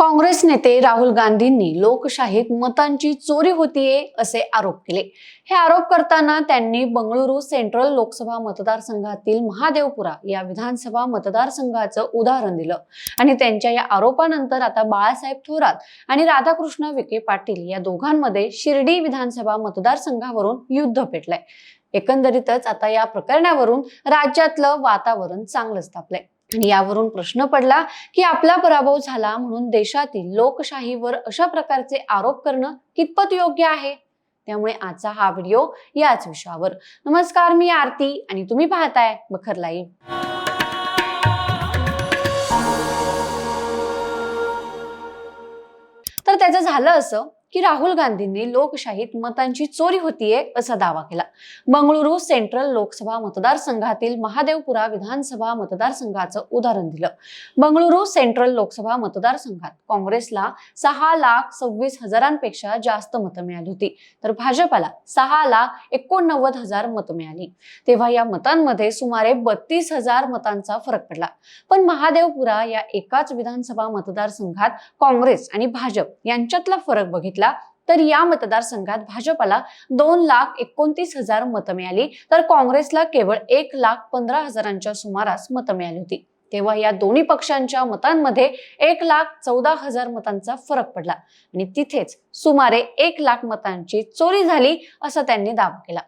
काँग्रेस नेते राहुल गांधींनी लोकशाहीत मतांची चोरी होतीये असे आरोप केले. हे आरोप करताना त्यांनी बंगळुरू सेंट्रल लोकसभा मतदारसंघातील महादेवपुरा या विधानसभा मतदारसंघाचं उदाहरण दिलं आणि त्यांच्या या आरोपानंतर आता बाळासाहेब थोरात आणि राधाकृष्ण विखे पाटील या दोघांमध्ये शिर्डी विधानसभा मतदारसंघावरून युद्ध पेटलंय. एकंदरीतच आता या प्रकरणावरून राज्यातलं वातावरण चांगलंच तापलंय. यावरून प्रश्न पडला की आपला पराभव झाला म्हणून देशातील लोकशाहीवर अशा प्रकारचे आरोप करणं कितपत योग्य आहे? त्यामुळे आजचा हा व्हिडिओ याच विषयावर. नमस्कार मी आरती आणि तुम्ही पाहताय बखर लाईव्ह. तर त्याचं झालं असं की राहुल गांधींनी लोकशाहीत मतांची चोरी होतीये असा दावा केला. बंगळुरू सेंट्रल लोकसभा मतदारसंघातील महादेवपुरा विधानसभा मतदारसंघाचं उदाहरण दिलं. बंगळुरू सेंट्रल लोकसभा मतदारसंघात काँग्रेसला सहा लाख सव्वीस हजारांपेक्षा जास्त मतं मिळाली होती. तर भाजपाला सहा लाख एकोणनव्वद हजार मतं मिळाली. तेव्हा या मतांमध्ये सुमारे बत्तीस हजार मतांचा फरक पडला. पण महादेवपुरा या एकाच विधानसभा मतदारसंघात काँग्रेस आणि भाजप यांच्यातला फरक बघितला तर या मतदारसंघात भाजपाला दोन लाख एकोणतीस हजार मतं मिळाली. तर काँग्रेसला केवळ एक लाख पंधरा हजारांच्या सुमारास मतं मिळाली होती. तेव्हा या दोन्ही पक्षांच्या मतांमध्ये एक लाख चौदा हजार मतांचा फरक पडला. आणि तिथेच सुमारे एक लाख मतांची चोरी झाली असा त्यांनी दावा केला.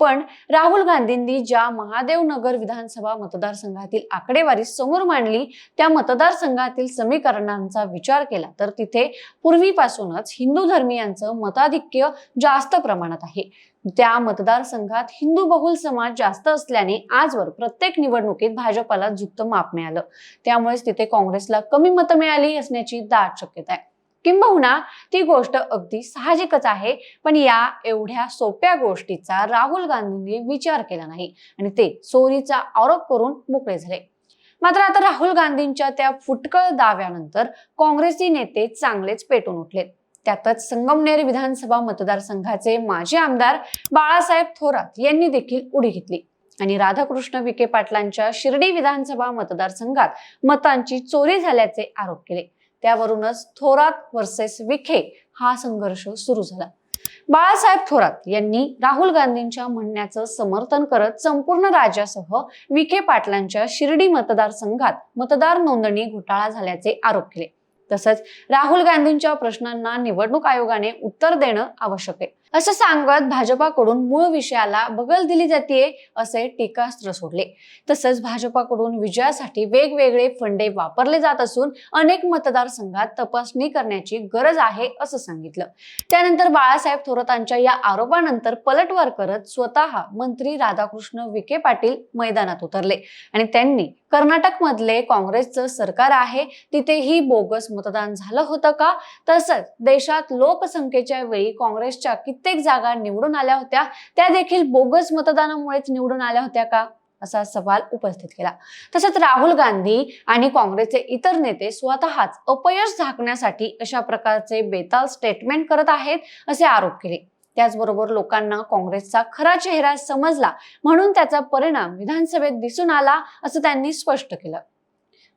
पण राहुल गांधींनी ज्या महादेवनगर विधानसभा मतदारसंघातील आकडेवारी समोर मांडली त्या मतदारसंघातील समीकरणांचा विचार केला तर तिथे पूर्वीपासूनच हिंदू धर्मियांचं मताधिक्य जास्त प्रमाणात आहे. त्या मतदारसंघात हिंदू बहुल समाज जास्त असल्याने आजवर प्रत्येक निवडणुकीत भाजपाला झुकतं माप मिळालं. त्यामुळेच तिथे काँग्रेसला कमी मतं मिळाली असण्याची दाट शक्यता आहे. किंबहुना ती गोष्ट अगदी साहजिकच आहे पण या एवढ्या सोप्या गोष्टीचा राहुल गांधींनी विचार केला नाही आणि ते चोरीचा आरोप करून मोकळे झाले. मात्र आता राहुल गांधींच्या त्या फुटकळ दाव्यानंतर काँग्रेसी नेते चांगलेच पेटून उठले. त्यातच संगमनेर विधानसभा मतदारसंघाचे माजी आमदार बाळासाहेब थोरात यांनी देखील उडी घेतली आणि राधाकृष्ण विखे पाटलांच्या शिर्डी विधानसभा मतदारसंघात मतांची चोरी झाल्याचे आरोप केले. त्यावरूनच थोरात वर्सेस विखे हा संघर्ष सुरू झाला. बाळासाहेब थोरात यांनी राहुल गांधींच्या म्हणण्याचं समर्थन करत संपूर्ण राज्यासह विखे पाटलांच्या शिर्डी मतदारसंघात मतदार नोंदणी घोटाळा झाल्याचे आरोप केले. तसंच राहुल गांधींच्या प्रश्नांना निवडणूक आयोगाने उत्तर देणं आवश्यक आहे. असं सांगत भाजपाकडून मूळ विषयाला बगल दिली जाते असे टीकास्त्र सोडले. तसंच भाजपाकडून विजयासाठी वेगवेगळे फंडे वापरले जात असून अनेक मतदारसंघात तपासणी करण्याची गरज आहे असं सांगितलं. त्यानंतर बाळासाहेब थोरातांच्या या आरोपानंतर पलटवार करत स्वतः मंत्री राधाकृष्ण विखे पाटील मैदानात उतरले. आणि त्यांनी कर्नाटक मधले काँग्रेसचं सरकार आहे तिथेही बोगस मतदान झालं होतं का? तसंच देशात लोकसंख्येच्या वेळी काँग्रेसच्या कित्येक जागा निवडून आल्या होत्या त्या देखील बोगस मतदानामुळेच निवडून आल्या होत्या का? असा सवाल उपस्थित केला. तसंच राहुल गांधी आणि काँग्रेसचे इतर नेते स्वतःच अपयश झाकण्यासाठी अशा प्रकारचे बेताल स्टेटमेंट करत आहेत असे आरोप केले. त्याचबरोबर लोकांना काँग्रेसचा खरा चेहरा समजला म्हणून त्याचा परिणाम विधानसभेत दिसून आला असं त्यांनी स्पष्ट केलं.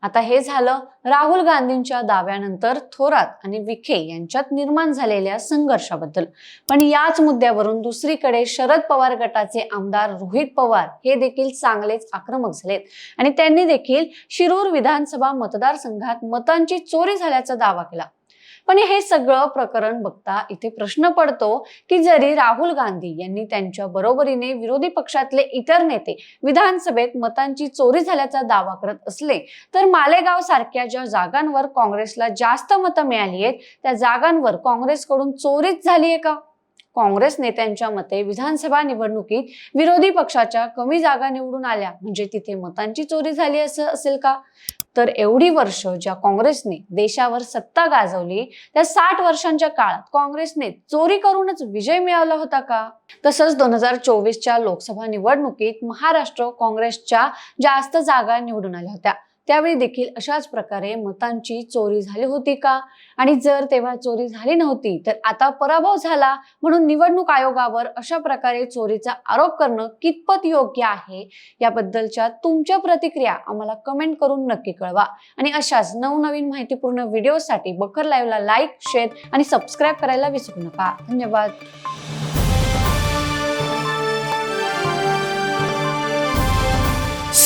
आता हे झालं राहुल गांधींच्या दाव्यानंतर थोरात आणि विखे यांच्यात निर्माण झालेल्या संघर्षाबद्दल. पण याच मुद्द्यावरून दुसरीकडे शरद पवार गटाचे आमदार रोहित पवार हे देखील चांगलेच आक्रमक झालेत. आणि त्यांनी देखील शिरूर विधानसभा मतदारसंघात मतांची चोरी झाल्याचा दावा केला. पण हे सगळं प्रकरण बघता इथे प्रश्न पडतो की जरी राहुल गांधी यांनी त्यांच्या बरोबरीने विरोधी पक्षातले इतर नेते विधानसभेत मतांची चोरी झाल्याचा दावा करत असले तर मालेगाव सारख्या ज्या जागांवर काँग्रेसला जास्त मतं मिळाली आहेत त्या जागांवर काँग्रेसकडून चोरीच झाली आहे का? काँग्रेस नेत्यांच्या मते विधानसभा निवडणुकीत विरोधी पक्षाच्या कमी जागा निवडून आल्या म्हणजे तिथे मतांची चोरी झाली असं असेल का? तर एवढी वर्ष ज्या काँग्रेसने देशावर सत्ता गाजवली त्या साठ वर्षांच्या काळात काँग्रेसने चोरी करूनच विजय मिळवला होता का? तसंच दोन हजार चोवीसच्या लोकसभा निवडणुकीत महाराष्ट्र काँग्रेसच्या जास्त जागा निवडून आल्या होत्या. त्यावेळी देखील अशाच प्रकारे मतांची चोरी झाली होती का? आणि जर तेव्हा चोरी झाली नव्हती तर आता पराभव झाला म्हणून निवडणूक आयोगावर अशा प्रकारे चोरीचा आरोप करणं कितपत योग्य आहे? याबद्दलच्या तुमच्या प्रतिक्रिया आम्हाला कमेंट करून नक्की कळवा. आणि अशाच नवनवीन माहितीपूर्ण व्हिडिओसाठी बखर लाईव्हला लाईक शेअर आणि सबस्क्राईब करायला विसरू नका. धन्यवाद.